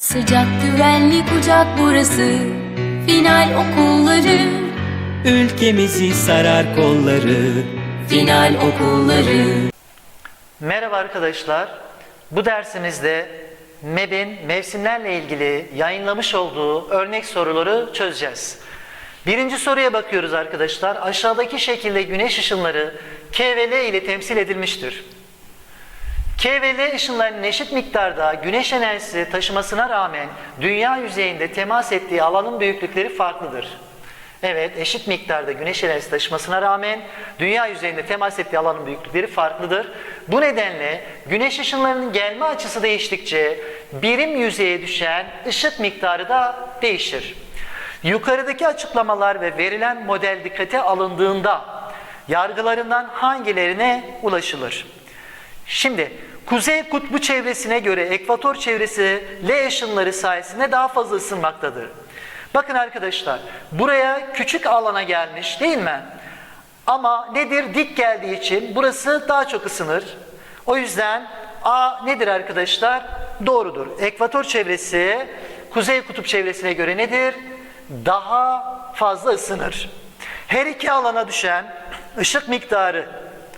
Sıcak güvenli kucak burası Final okulları Ülkemizi sarar kolları Final okulları Merhaba arkadaşlar. Bu dersimizde MEB'in mevsimlerle ilgili yayınlamış olduğu örnek soruları çözeceğiz. Birinci soruya bakıyoruz arkadaşlar. Aşağıdaki şekilde güneş ışınları K ve L ile temsil edilmiştir. K ve L ışınlarının eşit miktarda güneş enerjisi taşımasına rağmen dünya yüzeyinde temas ettiği alanın büyüklükleri farklıdır. Evet, eşit miktarda güneş enerjisi taşımasına rağmen dünya yüzeyinde temas ettiği alanın büyüklükleri farklıdır. Bu nedenle güneş ışınlarının gelme açısı değiştikçe birim yüzeye düşen ışık miktarı da değişir. Yukarıdaki açıklamalar ve verilen model dikkate alındığında yargılarından hangilerine ulaşılır? Şimdi Kuzey Kutbu çevresine göre ekvator çevresi L ışınları sayesinde daha fazla ısınmaktadır. Bakın arkadaşlar buraya küçük alana gelmiş değil mi? Ama nedir? Dik geldiği için burası daha çok ısınır. O yüzden A nedir arkadaşlar? Doğrudur. Ekvator çevresi Kuzey Kutup çevresine göre nedir? Daha fazla ısınır. Her iki alana düşen ışık miktarı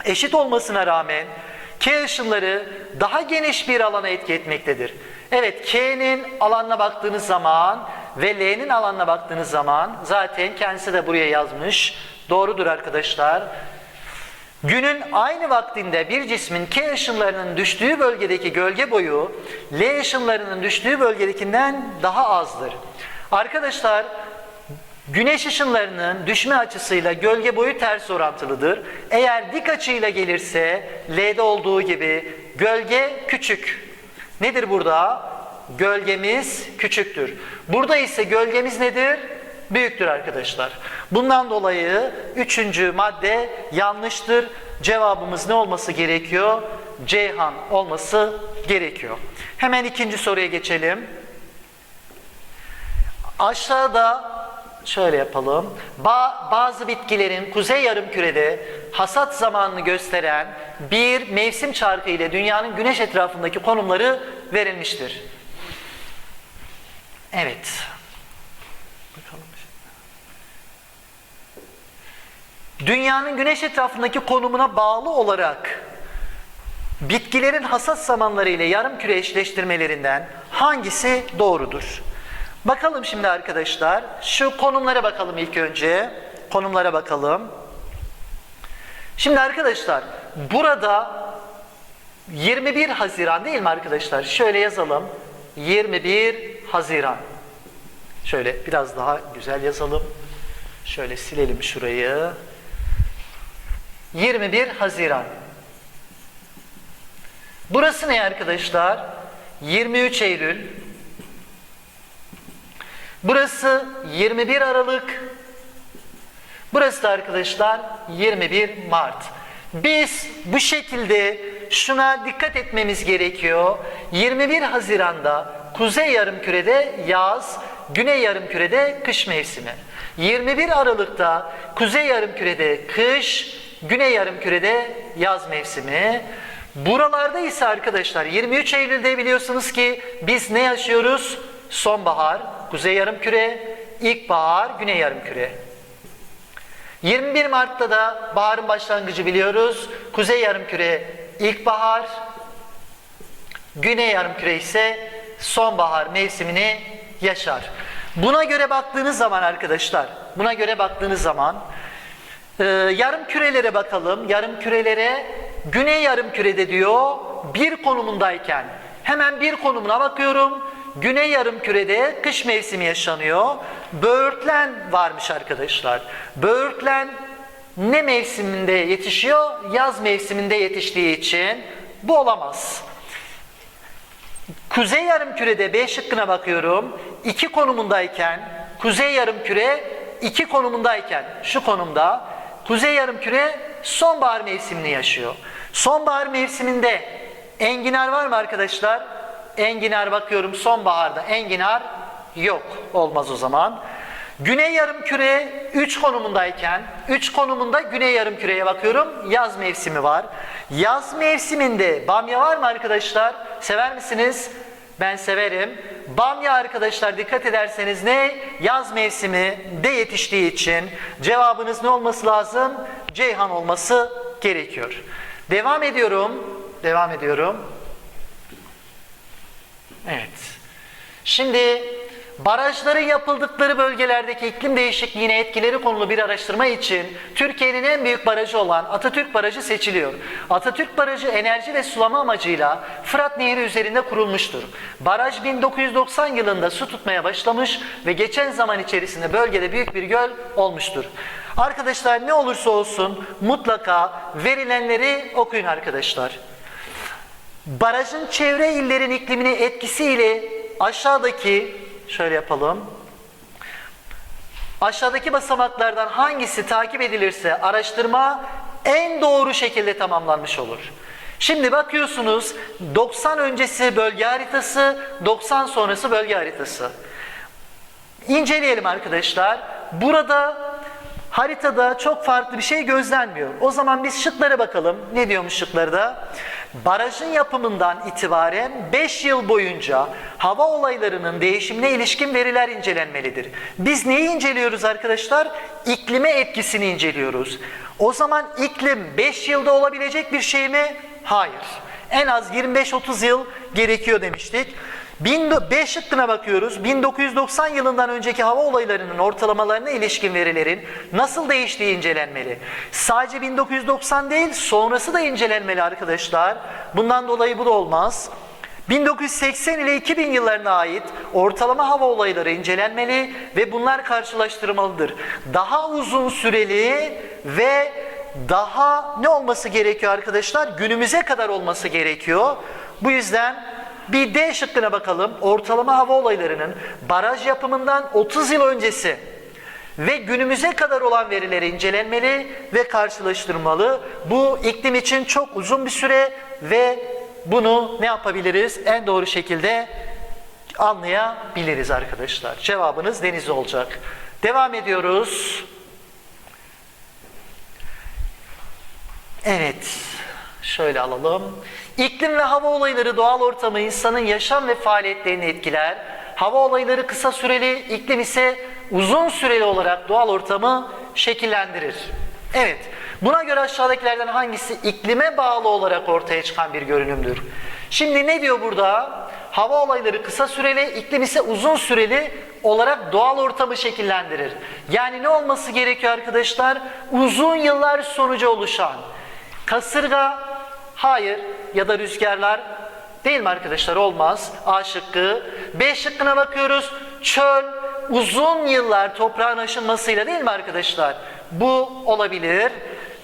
eşit olmasına rağmen K ışınları daha geniş bir alana etki etmektedir. Evet K'nin alanına baktığınız zaman ve L'nin alanına baktığınız zaman zaten kendisi de buraya yazmış. Doğrudur arkadaşlar. Günün aynı vaktinde bir cismin K ışınlarının düştüğü bölgedeki gölge boyu L ışınlarının düştüğü bölgedekinden daha azdır. Arkadaşlar Güneş ışınlarının düşme açısıyla gölge boyu ters orantılıdır. Eğer dik açıyla gelirse L'de olduğu gibi gölge küçük. Nedir burada? Gölgemiz küçüktür. Burada ise gölgemiz nedir? Büyüktür arkadaşlar. Bundan dolayı üçüncü madde yanlıştır. Cevabımız ne olması gerekiyor? Ceyhan olması gerekiyor. Hemen ikinci soruya geçelim. Aşağıda şöyle yapalım. Ba- bazı bitkilerin kuzey yarımkürede hasat zamanını gösteren bir mevsim çarkı ile dünyanın güneş etrafındaki konumları verilmiştir. Evet. Bakalım. Dünyanın güneş etrafındaki konumuna bağlı olarak bitkilerin hasat zamanları ile yarımküre eşleştirmelerinden hangisi doğrudur? Bakalım şimdi arkadaşlar. Şu konumlara bakalım ilk önce. Konumlara bakalım. Şimdi arkadaşlar burada 21 Haziran değil mi arkadaşlar? Şöyle yazalım. 21 Haziran. Şöyle biraz daha güzel yazalım. Şöyle silelim şurayı. 21 Haziran. Burası ne arkadaşlar? 23 Eylül. Burası 21 Aralık. Burası da arkadaşlar 21 Mart. Biz bu şekilde şuna dikkat etmemiz gerekiyor. 21 Haziran'da Kuzey Yarımküre'de yaz, Güney Yarımküre'de kış mevsimi. 21 Aralık'ta Kuzey Yarımküre'de kış, Güney Yarımküre'de yaz mevsimi. Buralarda ise arkadaşlar 23 Eylül'de biliyorsunuz ki biz ne yaşıyoruz? Sonbahar, Kuzey Yarımküre, ilkbahar, Güney Yarımküre. 21 Mart'ta da baharın başlangıcı biliyoruz. Kuzey Yarımküre ilkbahar, Güney Yarımküre ise sonbahar mevsimini yaşar. Buna göre baktığınız zaman arkadaşlar, buna göre baktığınız zaman e, yarım kürelere bakalım. Yarım kürelere Güney yarım kürede diyor bir konumundayken hemen bir konumuna bakıyorum. Güney yarım kürede kış mevsimi yaşanıyor. Böğürtlen varmış arkadaşlar. Böğürtlen ne mevsiminde yetişiyor? Yaz mevsiminde yetiştiği için bu olamaz. Kuzey yarımkürede B şıkkına bakıyorum. İki konumundayken, kuzey yarımküre iki konumundayken, şu konumda kuzey yarımküre sonbahar mevsimini yaşıyor. Sonbahar mevsiminde enginar var mı arkadaşlar? Enginar bakıyorum sonbaharda enginar yok. Olmaz o zaman. Güney yarımküre 3 konumundayken 3 konumunda güney yarımküreye bakıyorum. Yaz mevsimi var. Yaz mevsiminde bamya var mı arkadaşlar? Sever misiniz? Ben severim. Bamya arkadaşlar dikkat ederseniz ne? Yaz mevsimi de yetiştiği için cevabınız ne olması lazım? Ceyhan olması gerekiyor. Devam ediyorum. Devam ediyorum. Evet. Şimdi barajların yapıldıkları bölgelerdeki iklim değişikliğine etkileri konulu bir araştırma için Türkiye'nin en büyük barajı olan Atatürk Barajı seçiliyor. Atatürk Barajı enerji ve sulama amacıyla Fırat Nehri üzerinde kurulmuştur. Baraj 1990 yılında su tutmaya başlamış ve geçen zaman içerisinde bölgede büyük bir göl olmuştur. Arkadaşlar ne olursa olsun mutlaka verilenleri okuyun arkadaşlar. Barajın çevre illerin iklimine etkisiyle aşağıdaki şöyle yapalım. Aşağıdaki basamaklardan hangisi takip edilirse araştırma en doğru şekilde tamamlanmış olur. Şimdi bakıyorsunuz 90 öncesi bölge haritası, 90 sonrası bölge haritası. İnceleyelim arkadaşlar. Burada haritada çok farklı bir şey gözlenmiyor. O zaman biz şıklara bakalım. Ne diyormuş şıklarda? Barajın yapımından itibaren 5 yıl boyunca hava olaylarının değişimine ilişkin veriler incelenmelidir. Biz neyi inceliyoruz arkadaşlar? İklime etkisini inceliyoruz. O zaman iklim 5 yılda olabilecek bir şey mi? Hayır. En az 25-30 yıl gerekiyor demiştik. 5 şıkkına bakıyoruz. 1990 yılından önceki hava olaylarının ortalamalarına ilişkin verilerin nasıl değiştiği incelenmeli. Sadece 1990 değil, sonrası da incelenmeli arkadaşlar. Bundan dolayı bu da olmaz. 1980 ile 2000 yıllarına ait ortalama hava olayları incelenmeli ve bunlar karşılaştırılmalıdır. Daha uzun süreli ve daha ne olması gerekiyor arkadaşlar? Günümüze kadar olması gerekiyor. Bu yüzden bir D şıkkına bakalım. Ortalama hava olaylarının baraj yapımından 30 yıl öncesi ve günümüze kadar olan verileri incelenmeli ve karşılaştırmalı. Bu iklim için çok uzun bir süre ve bunu ne yapabiliriz? En doğru şekilde anlayabiliriz arkadaşlar. Cevabınız deniz olacak. Devam ediyoruz. Evet. Şöyle alalım. İklim ve hava olayları doğal ortamı insanın yaşam ve faaliyetlerini etkiler. Hava olayları kısa süreli, iklim ise uzun süreli olarak doğal ortamı şekillendirir. Evet, buna göre aşağıdakilerden hangisi iklime bağlı olarak ortaya çıkan bir görünümdür? Şimdi ne diyor burada? Hava olayları kısa süreli, iklim ise uzun süreli olarak doğal ortamı şekillendirir. Yani ne olması gerekiyor arkadaşlar? Uzun yıllar sonucu oluşan kasırga, Hayır ya da rüzgarlar değil mi arkadaşlar? Olmaz. A şıkkı. B şıkkına bakıyoruz. Çöl uzun yıllar toprağın aşınmasıyla değil mi arkadaşlar? Bu olabilir.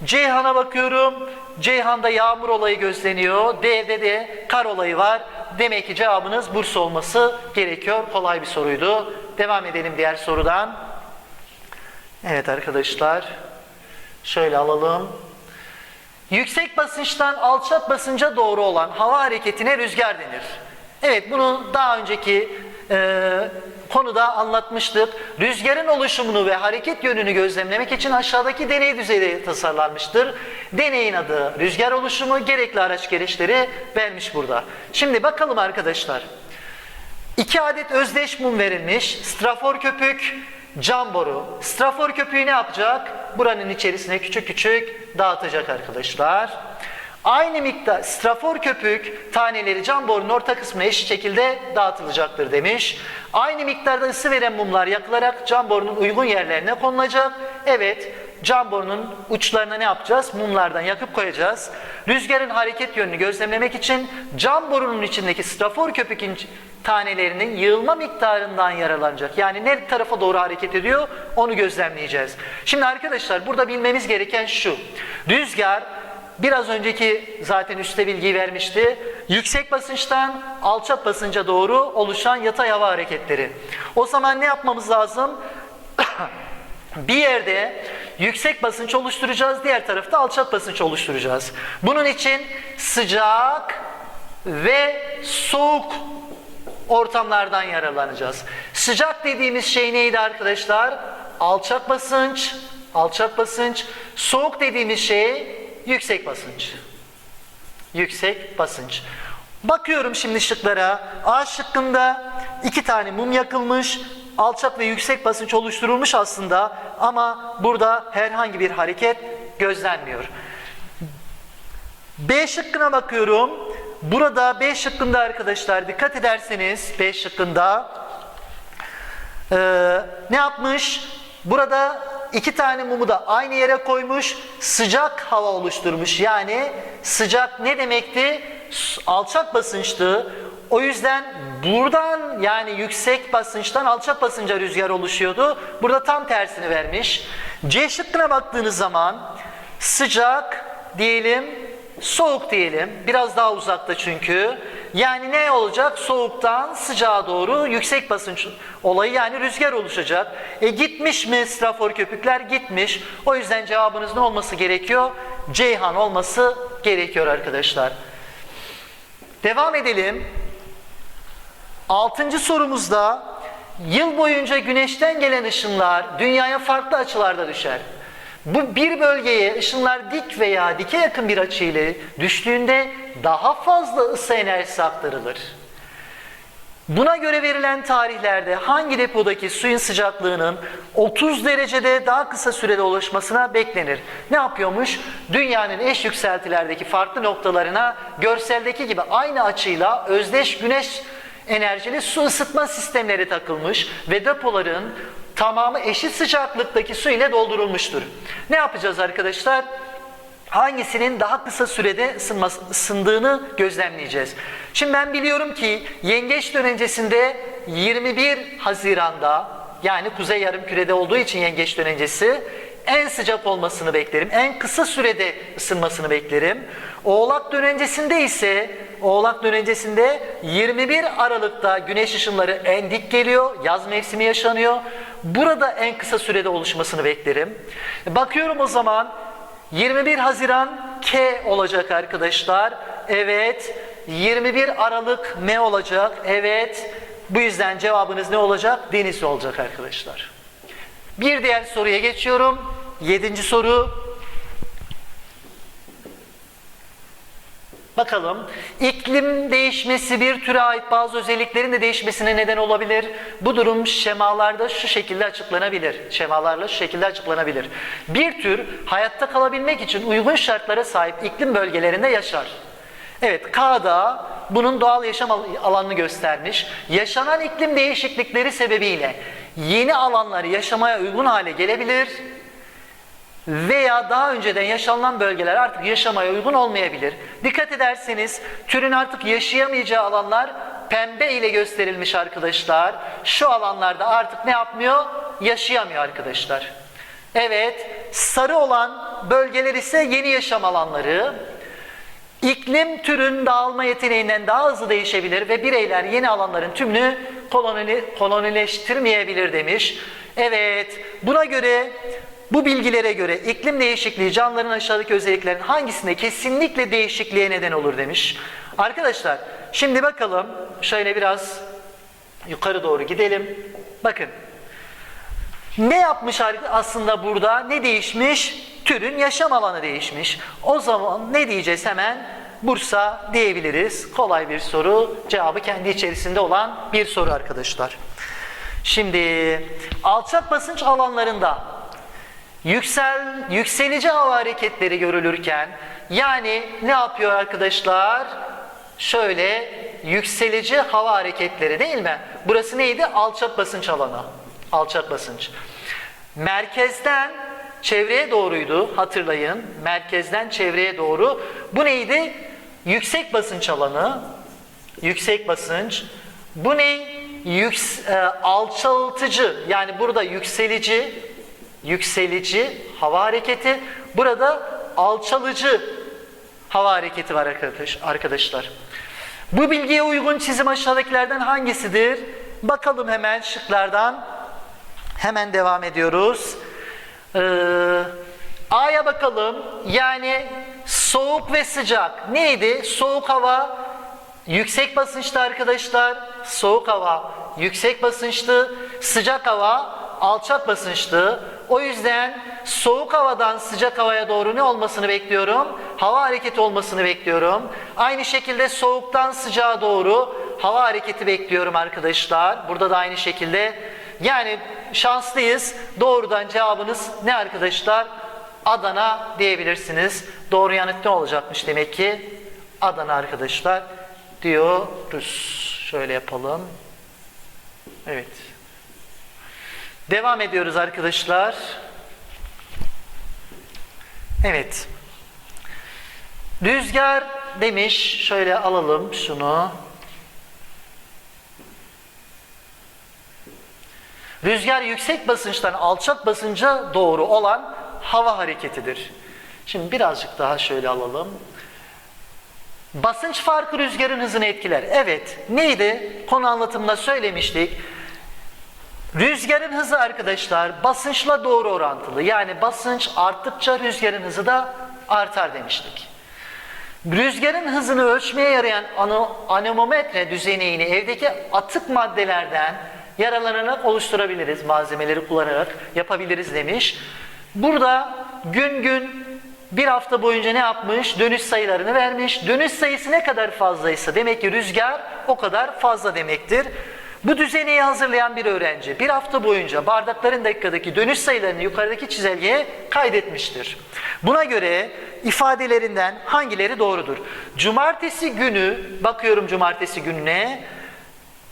Ceyhan'a bakıyorum. Ceyhan'da yağmur olayı gözleniyor. D'de de kar olayı var. Demek ki cevabınız Bursa olması gerekiyor. Kolay bir soruydu. Devam edelim diğer sorudan. Evet arkadaşlar. Şöyle alalım. Yüksek basınçtan alçak basınca doğru olan hava hareketine rüzgar denir. Evet bunu daha önceki e, konuda anlatmıştık. Rüzgarın oluşumunu ve hareket yönünü gözlemlemek için aşağıdaki deney düzeyi tasarlanmıştır. Deneyin adı rüzgar oluşumu gerekli araç gereçleri vermiş burada. Şimdi bakalım arkadaşlar. İki adet özdeş mum verilmiş. Strafor köpük, cam boru. Strafor köpüğü ne yapacak? Buranın içerisine küçük küçük dağıtacak arkadaşlar. Aynı miktar strafor köpük taneleri cam borunun orta kısmına eşit şekilde dağıtılacaktır demiş. Aynı miktarda ısı veren mumlar yakılarak cam borunun uygun yerlerine konulacak. Evet, cam borunun uçlarına ne yapacağız? Mumlardan yakıp koyacağız. Rüzgarın hareket yönünü gözlemlemek için cam borunun içindeki strafor köpük tanelerinin yığılma miktarından yararlanacak. Yani ne tarafa doğru hareket ediyor onu gözlemleyeceğiz. Şimdi arkadaşlar burada bilmemiz gereken şu. Rüzgar biraz önceki zaten üstte bilgiyi vermişti. Yüksek basınçtan alçak basınca doğru oluşan yatay hava hareketleri. O zaman ne yapmamız lazım? bir yerde yüksek basınç oluşturacağız, diğer tarafta alçak basınç oluşturacağız. Bunun için sıcak ve soğuk ortamlardan yararlanacağız. Sıcak dediğimiz şey neydi arkadaşlar? Alçak basınç, alçak basınç. Soğuk dediğimiz şey yüksek basınç. Yüksek basınç. Bakıyorum şimdi şıklara. A şıkkında iki tane mum yakılmış. Alçak ve yüksek basınç oluşturulmuş aslında ama burada herhangi bir hareket gözlenmiyor. B şıkkına bakıyorum. Burada B şıkkında arkadaşlar dikkat ederseniz B şıkkında ee, ne yapmış? Burada iki tane mumu da aynı yere koymuş. Sıcak hava oluşturmuş. Yani sıcak ne demekti? Alçak basınçtı. O yüzden buradan yani yüksek basınçtan alçak basınca rüzgar oluşuyordu. Burada tam tersini vermiş. C şıkkına baktığınız zaman sıcak diyelim, soğuk diyelim. Biraz daha uzakta çünkü. Yani ne olacak? Soğuktan sıcağa doğru yüksek basınç olayı yani rüzgar oluşacak. E gitmiş mi strafor köpükler? Gitmiş. O yüzden cevabınız ne olması gerekiyor? Ceyhan olması gerekiyor arkadaşlar. Devam edelim. Altıncı sorumuzda yıl boyunca güneşten gelen ışınlar dünyaya farklı açılarda düşer. Bu bir bölgeye ışınlar dik veya dike yakın bir açı ile düştüğünde daha fazla ısı enerjisi aktarılır. Buna göre verilen tarihlerde hangi depodaki suyun sıcaklığının 30 derecede daha kısa sürede ulaşmasına beklenir? Ne yapıyormuş? Dünyanın eş yükseltilerdeki farklı noktalarına görseldeki gibi aynı açıyla özdeş güneş enerjili su ısıtma sistemleri takılmış ve depoların tamamı eşit sıcaklıktaki su ile doldurulmuştur. Ne yapacağız arkadaşlar? hangisinin daha kısa sürede ısınması, ısındığını gözlemleyeceğiz. Şimdi ben biliyorum ki yengeç dönencesinde 21 Haziran'da yani kuzey yarımkürede olduğu için yengeç dönencesi en sıcak olmasını beklerim. En kısa sürede ısınmasını beklerim. Oğlak dönencesinde ise Oğlak dönencesinde 21 Aralık'ta güneş ışınları en dik geliyor. Yaz mevsimi yaşanıyor. Burada en kısa sürede oluşmasını beklerim. Bakıyorum o zaman 21 Haziran K olacak arkadaşlar. Evet. 21 Aralık M olacak. Evet. Bu yüzden cevabınız ne olacak? Deniz olacak arkadaşlar. Bir diğer soruya geçiyorum. Yedinci soru. Bakalım. İklim değişmesi bir türe ait bazı özelliklerin de değişmesine neden olabilir. Bu durum şemalarda şu şekilde açıklanabilir. Şemalarla şu şekilde açıklanabilir. Bir tür hayatta kalabilmek için uygun şartlara sahip iklim bölgelerinde yaşar. Evet, K'da bunun doğal yaşam al- alanını göstermiş. Yaşanan iklim değişiklikleri sebebiyle yeni alanlar yaşamaya uygun hale gelebilir veya daha önceden yaşanılan bölgeler artık yaşamaya uygun olmayabilir. Dikkat ederseniz türün artık yaşayamayacağı alanlar pembe ile gösterilmiş arkadaşlar. Şu alanlarda artık ne yapmıyor? Yaşayamıyor arkadaşlar. Evet, sarı olan bölgeler ise yeni yaşam alanları. İklim türün dağılma yeteneğinden daha hızlı değişebilir ve bireyler yeni alanların tümünü koloni, kolonileştirmeyebilir demiş. Evet, buna göre bu bilgilere göre iklim değişikliği canlıların aşağıdaki özelliklerin hangisinde kesinlikle değişikliğe neden olur demiş. Arkadaşlar şimdi bakalım şöyle biraz yukarı doğru gidelim. Bakın ne yapmış aslında burada? Ne değişmiş? Türün yaşam alanı değişmiş. O zaman ne diyeceğiz hemen? Bursa diyebiliriz. Kolay bir soru. Cevabı kendi içerisinde olan bir soru arkadaşlar. Şimdi alçak basınç alanlarında yüksel yükselici hava hareketleri görülürken yani ne yapıyor arkadaşlar? Şöyle yükselici hava hareketleri değil mi? Burası neydi? Alçak basınç alanı. Alçak basınç. Merkezden çevreye doğruydu hatırlayın. Merkezden çevreye doğru. Bu neydi? Yüksek basınç alanı. Yüksek basınç. Bu ne? Yüks, e, alçaltıcı yani burada yükselici yükselici hava hareketi. Burada alçalıcı hava hareketi var arkadaş, arkadaşlar. Bu bilgiye uygun çizim aşağıdakilerden hangisidir? Bakalım hemen şıklardan. Hemen devam ediyoruz. Ee, A'ya bakalım. Yani soğuk ve sıcak. Neydi? Soğuk hava yüksek basınçlı arkadaşlar. Soğuk hava yüksek basınçlı. Sıcak hava alçak basınçlı. O yüzden soğuk havadan sıcak havaya doğru ne olmasını bekliyorum? Hava hareketi olmasını bekliyorum. Aynı şekilde soğuktan sıcağa doğru hava hareketi bekliyorum arkadaşlar. Burada da aynı şekilde. Yani şanslıyız. Doğrudan cevabınız ne arkadaşlar? Adana diyebilirsiniz. Doğru yanıt ne olacakmış demek ki? Adana arkadaşlar diyoruz. Şöyle yapalım. Evet. Devam ediyoruz arkadaşlar. Evet. Rüzgar demiş. Şöyle alalım şunu. Rüzgar yüksek basınçtan alçak basınca doğru olan hava hareketidir. Şimdi birazcık daha şöyle alalım. Basınç farkı rüzgarın hızını etkiler. Evet. Neydi? Konu anlatımında söylemiştik. Rüzgarın hızı arkadaşlar basınçla doğru orantılı. Yani basınç arttıkça rüzgarın hızı da artar demiştik. Rüzgarın hızını ölçmeye yarayan anemometre düzeneyini evdeki atık maddelerden yaralanarak oluşturabiliriz. Malzemeleri kullanarak yapabiliriz demiş. Burada gün gün bir hafta boyunca ne yapmış? Dönüş sayılarını vermiş. Dönüş sayısı ne kadar fazlaysa demek ki rüzgar o kadar fazla demektir. Bu düzeneyi hazırlayan bir öğrenci bir hafta boyunca bardakların dakikadaki dönüş sayılarını yukarıdaki çizelgeye kaydetmiştir. Buna göre ifadelerinden hangileri doğrudur? Cumartesi günü, bakıyorum cumartesi gününe,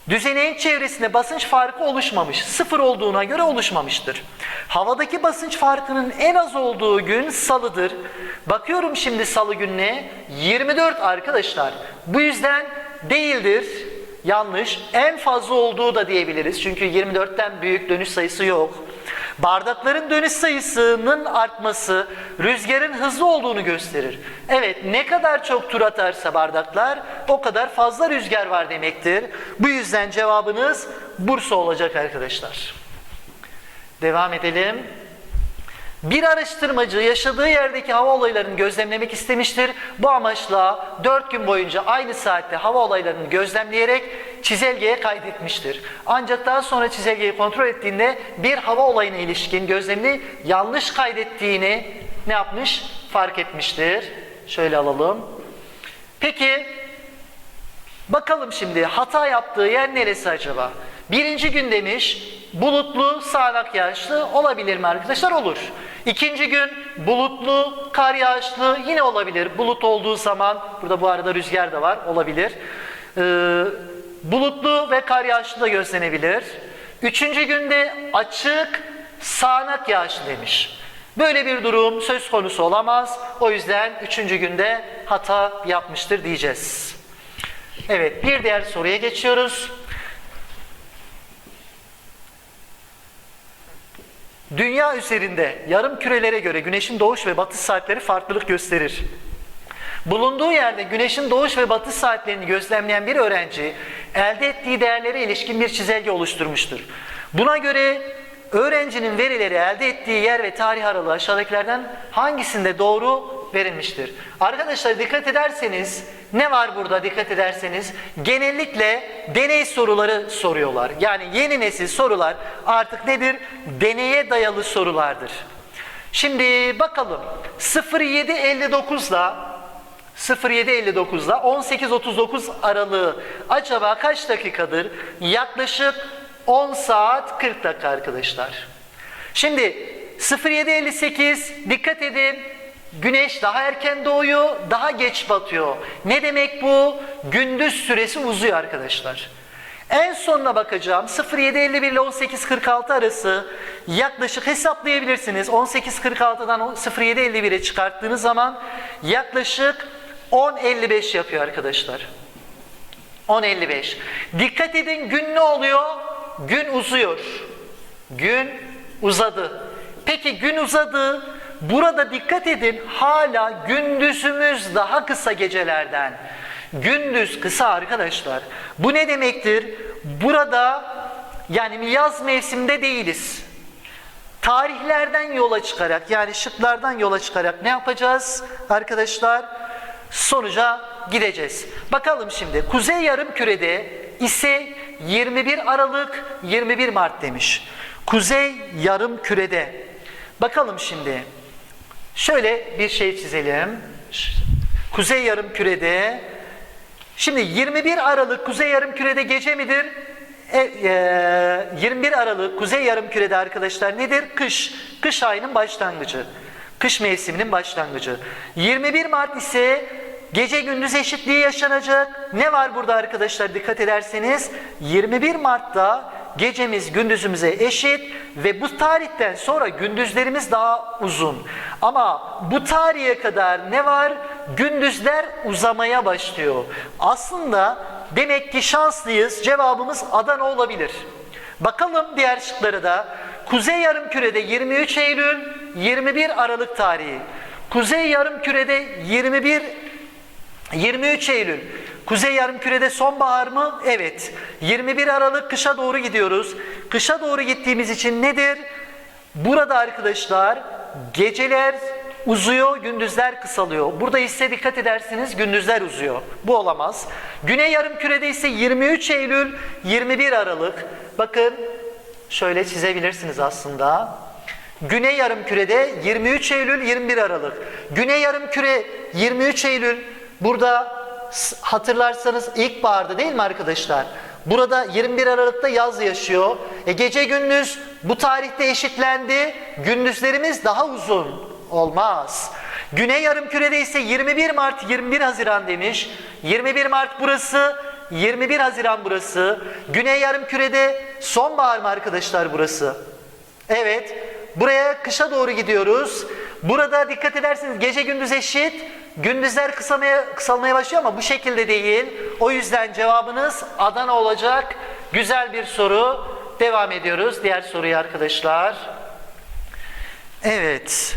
Düzeneğin çevresinde basınç farkı oluşmamış. Sıfır olduğuna göre oluşmamıştır. Havadaki basınç farkının en az olduğu gün salıdır. Bakıyorum şimdi salı gününe 24 arkadaşlar. Bu yüzden değildir. Yanlış. En fazla olduğu da diyebiliriz. Çünkü 24'ten büyük dönüş sayısı yok. Bardakların dönüş sayısının artması rüzgarın hızlı olduğunu gösterir. Evet ne kadar çok tur atarsa bardaklar o kadar fazla rüzgar var demektir. Bu yüzden cevabınız Bursa olacak arkadaşlar. Devam edelim. Bir araştırmacı yaşadığı yerdeki hava olaylarını gözlemlemek istemiştir. Bu amaçla 4 gün boyunca aynı saatte hava olaylarını gözlemleyerek çizelgeye kaydetmiştir. Ancak daha sonra çizelgeyi kontrol ettiğinde bir hava olayına ilişkin gözlemini yanlış kaydettiğini ne yapmış? Fark etmiştir. Şöyle alalım. Peki Bakalım şimdi hata yaptığı yer neresi acaba? Birinci gün demiş bulutlu sağanak yağışlı olabilir mi arkadaşlar? Olur. İkinci gün bulutlu kar yağışlı yine olabilir. Bulut olduğu zaman burada bu arada rüzgar da var olabilir. Ee, bulutlu ve kar yağışlı da gözlenebilir. Üçüncü günde açık sağanak yağışlı demiş. Böyle bir durum söz konusu olamaz. O yüzden üçüncü günde hata yapmıştır diyeceğiz. Evet, bir diğer soruya geçiyoruz. Dünya üzerinde yarım kürelere göre güneşin doğuş ve batış saatleri farklılık gösterir. Bulunduğu yerde güneşin doğuş ve batış saatlerini gözlemleyen bir öğrenci elde ettiği değerlere ilişkin bir çizelge oluşturmuştur. Buna göre öğrencinin verileri elde ettiği yer ve tarih aralığı aşağıdakilerden hangisinde doğru verilmiştir? Arkadaşlar dikkat ederseniz ne var burada dikkat ederseniz genellikle deney soruları soruyorlar. Yani yeni nesil sorular artık nedir? Deneye dayalı sorulardır. Şimdi bakalım 0759'da 07.59'da 18.39 aralığı acaba kaç dakikadır? Yaklaşık 10 saat 40 dakika arkadaşlar. Şimdi 07.58 dikkat edin güneş daha erken doğuyor daha geç batıyor. Ne demek bu? Gündüz süresi uzuyor arkadaşlar. En sonuna bakacağım 07.51 ile 18.46 arası yaklaşık hesaplayabilirsiniz. 18.46'dan 07.51'e çıkarttığınız zaman yaklaşık 10.55 yapıyor arkadaşlar. 10.55. Dikkat edin gün ne oluyor? Gün uzuyor. Gün uzadı. Peki gün uzadı. Burada dikkat edin hala gündüzümüz daha kısa gecelerden. Gündüz kısa arkadaşlar. Bu ne demektir? Burada yani yaz mevsiminde değiliz. Tarihlerden yola çıkarak yani şıklardan yola çıkarak ne yapacağız arkadaşlar? Sonuca gideceğiz. Bakalım şimdi Kuzey Yarımküre'de ise 21 Aralık 21 Mart demiş. Kuzey Yarımküre'de Bakalım şimdi. Şöyle bir şey çizelim. Kuzey yarım kürede. Şimdi 21 Aralık Kuzey yarım kürede gece midir? E, e, 21 Aralık Kuzey yarım kürede arkadaşlar nedir? Kış. Kış ayının başlangıcı. Kış mevsiminin başlangıcı. 21 Mart ise gece gündüz eşitliği yaşanacak. Ne var burada arkadaşlar dikkat ederseniz? 21 Mart'ta gecemiz gündüzümüze eşit ve bu tarihten sonra gündüzlerimiz daha uzun. Ama bu tarihe kadar ne var? Gündüzler uzamaya başlıyor. Aslında demek ki şanslıyız. Cevabımız Adana olabilir. Bakalım diğer şıklara da. Kuzey Yarımküre'de 23 Eylül, 21 Aralık tarihi. Kuzey Yarımküre'de 21 23 Eylül. Kuzey Yarımküre'de sonbahar mı? Evet. 21 Aralık kışa doğru gidiyoruz. Kışa doğru gittiğimiz için nedir? Burada arkadaşlar geceler uzuyor, gündüzler kısalıyor. Burada ise dikkat edersiniz gündüzler uzuyor. Bu olamaz. Güney Yarımküre'de ise 23 Eylül, 21 Aralık. Bakın şöyle çizebilirsiniz aslında. Güney Yarımküre'de 23 Eylül 21 Aralık. Güney Yarımküre 23 Eylül burada hatırlarsanız ilkbaharda değil mi arkadaşlar? Burada 21 Aralık'ta yaz yaşıyor. E gece gündüz bu tarihte eşitlendi. Gündüzlerimiz daha uzun. Olmaz. Güney Yarımküre'de ise 21 Mart 21 Haziran demiş. 21 Mart burası, 21 Haziran burası. Güney Yarımküre'de sonbahar mı arkadaşlar burası? Evet. Buraya kışa doğru gidiyoruz. Burada dikkat ederseniz gece gündüz eşit. Gündüzler kısalmaya, kısalmaya başlıyor ama bu şekilde değil. O yüzden cevabınız Adana olacak. Güzel bir soru. Devam ediyoruz. Diğer soruya arkadaşlar. Evet.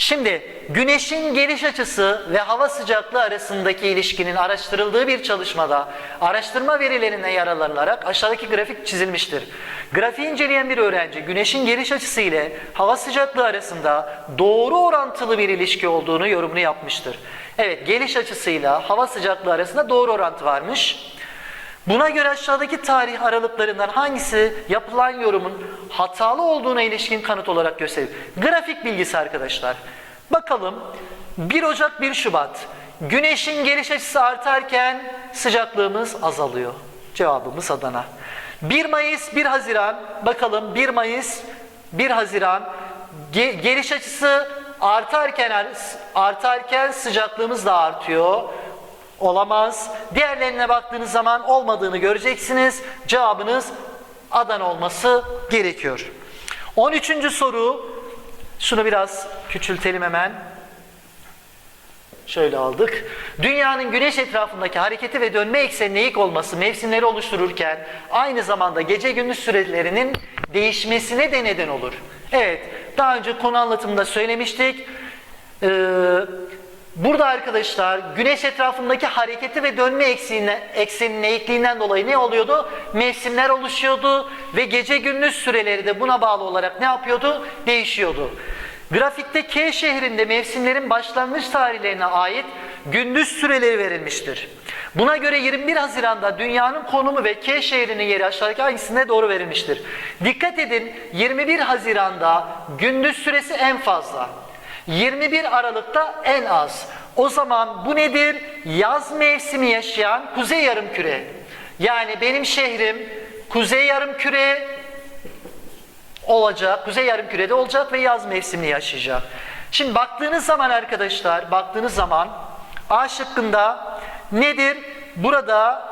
Şimdi güneşin geliş açısı ve hava sıcaklığı arasındaki ilişkinin araştırıldığı bir çalışmada araştırma verilerine yararlanarak aşağıdaki grafik çizilmiştir. Grafiği inceleyen bir öğrenci güneşin geliş açısı ile hava sıcaklığı arasında doğru orantılı bir ilişki olduğunu yorumunu yapmıştır. Evet geliş açısıyla hava sıcaklığı arasında doğru orantı varmış. Buna göre aşağıdaki tarih aralıklarından hangisi yapılan yorumun hatalı olduğuna ilişkin kanıt olarak gösterir? Grafik bilgisi arkadaşlar. Bakalım 1 Ocak 1 Şubat. Güneşin geliş açısı artarken sıcaklığımız azalıyor. Cevabımız Adana. 1 Mayıs 1 Haziran. Bakalım 1 Mayıs 1 Haziran. Ge- geliş açısı artarken artarken sıcaklığımız da artıyor. Olamaz. Diğerlerine baktığınız zaman olmadığını göreceksiniz. Cevabınız Adana olması gerekiyor. 13. soru. Şunu biraz küçültelim hemen. Şöyle aldık. Dünyanın güneş etrafındaki hareketi ve dönme eksenine eğik olması mevsimleri oluştururken aynı zamanda gece gündüz sürelerinin değişmesine de neden olur. Evet, daha önce konu anlatımında söylemiştik. Ee, burada arkadaşlar güneş etrafındaki hareketi ve dönme eksenine, ekseninin eğikliğinden dolayı ne oluyordu? Mevsimler oluşuyordu ve gece gündüz süreleri de buna bağlı olarak ne yapıyordu? Değişiyordu. Grafikte K şehrinde mevsimlerin başlangıç tarihlerine ait gündüz süreleri verilmiştir. Buna göre 21 Haziran'da dünyanın konumu ve K şehrinin yeri aşağıdaki hangisinde doğru verilmiştir? Dikkat edin 21 Haziran'da gündüz süresi en fazla. 21 Aralık'ta en az. O zaman bu nedir? Yaz mevsimi yaşayan kuzey yarımküre. Yani benim şehrim kuzey yarımküre olacak, kuzey yarımkürede olacak ve yaz mevsimini yaşayacak. Şimdi baktığınız zaman arkadaşlar, baktığınız zaman A şıkkında nedir? Burada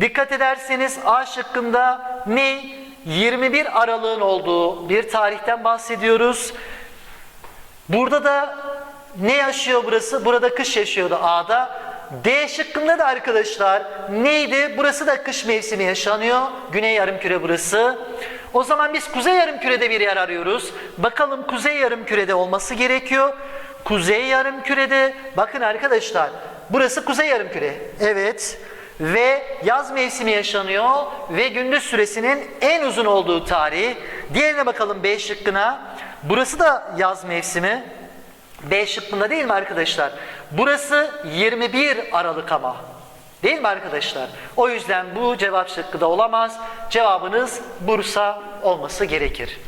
dikkat ederseniz A şıkkında ne? 21 Aralık'ın olduğu bir tarihten bahsediyoruz. Burada da ne yaşıyor burası? Burada kış yaşıyordu A'da. D şıkkında da arkadaşlar neydi? Burası da kış mevsimi yaşanıyor. Güney yarımküre burası. O zaman biz kuzey yarımkürede bir yer arıyoruz. Bakalım kuzey yarımkürede olması gerekiyor. Kuzey yarımkürede bakın arkadaşlar burası kuzey yarımküre. Evet. Ve yaz mevsimi yaşanıyor ve gündüz süresinin en uzun olduğu tarih. Diğerine bakalım B şıkkına. Burası da yaz mevsimi. B şıkkında değil mi arkadaşlar? Burası 21 Aralık ama. Değil mi arkadaşlar? O yüzden bu cevap şıkkı da olamaz. Cevabınız Bursa olması gerekir.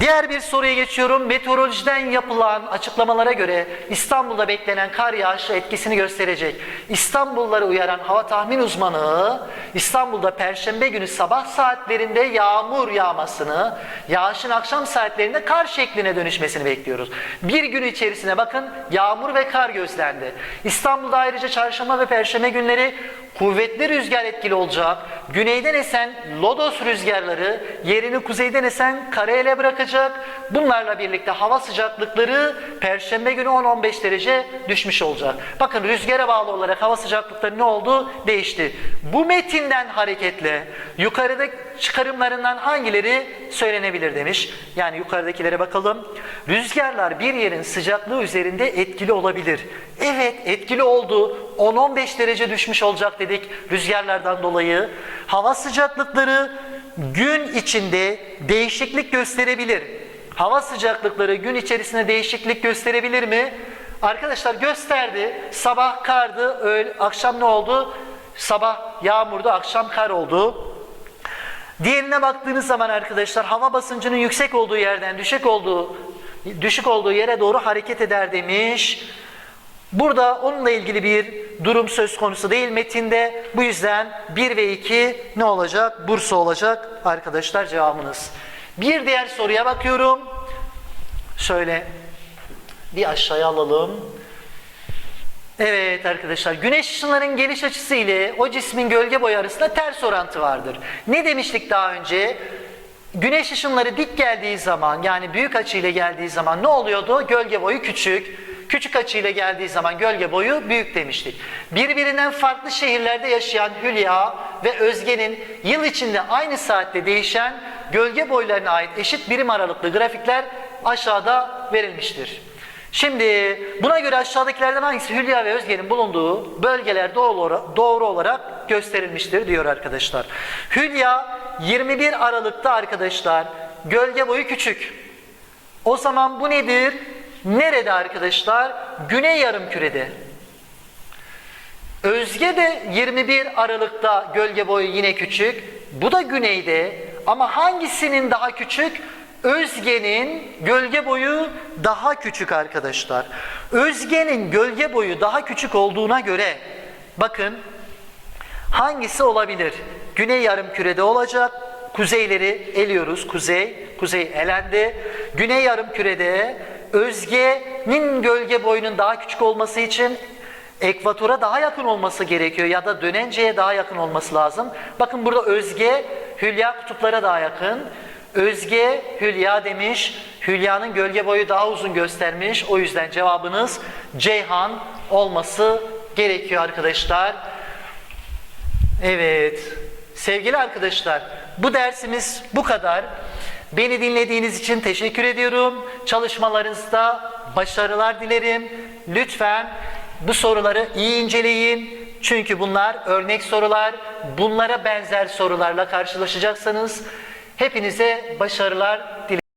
Diğer bir soruya geçiyorum. Meteorolojiden yapılan açıklamalara göre İstanbul'da beklenen kar yağışı etkisini gösterecek. İstanbulluları uyaran hava tahmin uzmanı İstanbul'da perşembe günü sabah saatlerinde yağmur yağmasını, yağışın akşam saatlerinde kar şekline dönüşmesini bekliyoruz. Bir gün içerisine bakın yağmur ve kar gözlendi. İstanbul'da ayrıca çarşamba ve perşembe günleri kuvvetli rüzgar etkili olacak. Güneyden esen lodos rüzgarları yerini kuzeyden esen karayele bırakacak. Bunlarla birlikte hava sıcaklıkları perşembe günü 10-15 derece düşmüş olacak. Bakın rüzgara bağlı olarak hava sıcaklıkları ne oldu? Değişti. Bu metinden hareketle yukarıda çıkarımlarından hangileri söylenebilir demiş. Yani yukarıdakilere bakalım. Rüzgarlar bir yerin sıcaklığı üzerinde etkili olabilir. Evet etkili oldu. 10-15 derece düşmüş olacak dedik rüzgarlardan dolayı. Hava sıcaklıkları gün içinde değişiklik gösterebilir. Hava sıcaklıkları gün içerisinde değişiklik gösterebilir mi? Arkadaşlar gösterdi. Sabah kardı, öğle, akşam ne oldu? Sabah yağmurdu, akşam kar oldu. Diğerine baktığınız zaman arkadaşlar hava basıncının yüksek olduğu yerden düşük olduğu düşük olduğu yere doğru hareket eder demiş. Burada onunla ilgili bir durum söz konusu değil metinde. Bu yüzden 1 ve 2 ne olacak? Bursa olacak arkadaşlar cevabınız. Bir diğer soruya bakıyorum. Şöyle bir aşağıya alalım. Evet arkadaşlar güneş ışınlarının geliş açısı ile o cismin gölge boyu arasında ters orantı vardır. Ne demiştik daha önce? Güneş ışınları dik geldiği zaman yani büyük açıyla geldiği zaman ne oluyordu? Gölge boyu küçük. Küçük açıyla geldiği zaman gölge boyu büyük demiştik. Birbirinden farklı şehirlerde yaşayan Hülya ve Özge'nin yıl içinde aynı saatte değişen gölge boylarına ait eşit birim aralıklı grafikler aşağıda verilmiştir. Şimdi buna göre aşağıdakilerden hangisi Hülya ve Özge'nin bulunduğu bölgeler doğru, olarak gösterilmiştir diyor arkadaşlar. Hülya 21 Aralık'ta arkadaşlar gölge boyu küçük. O zaman bu nedir? Nerede arkadaşlar? Güney yarımkürede. Özge de 21 Aralık'ta gölge boyu yine küçük. Bu da güneyde. Ama hangisinin daha küçük? Özge'nin gölge boyu daha küçük arkadaşlar. Özge'nin gölge boyu daha küçük olduğuna göre bakın hangisi olabilir? Güney yarımkürede olacak. Kuzeyleri eliyoruz. Kuzey, kuzey elendi. Güney yarımkürede Özge'nin gölge boyunun daha küçük olması için ekvatora daha yakın olması gerekiyor ya da dönenceye daha yakın olması lazım. Bakın burada Özge, Hülya kutuplara daha yakın. Özge, Hülya demiş. Hülya'nın gölge boyu daha uzun göstermiş. O yüzden cevabınız Ceyhan olması gerekiyor arkadaşlar. Evet. Sevgili arkadaşlar, bu dersimiz bu kadar. Beni dinlediğiniz için teşekkür ediyorum. Çalışmalarınızda başarılar dilerim. Lütfen bu soruları iyi inceleyin. Çünkü bunlar örnek sorular. Bunlara benzer sorularla karşılaşacaksınız. Hepinize başarılar dilerim.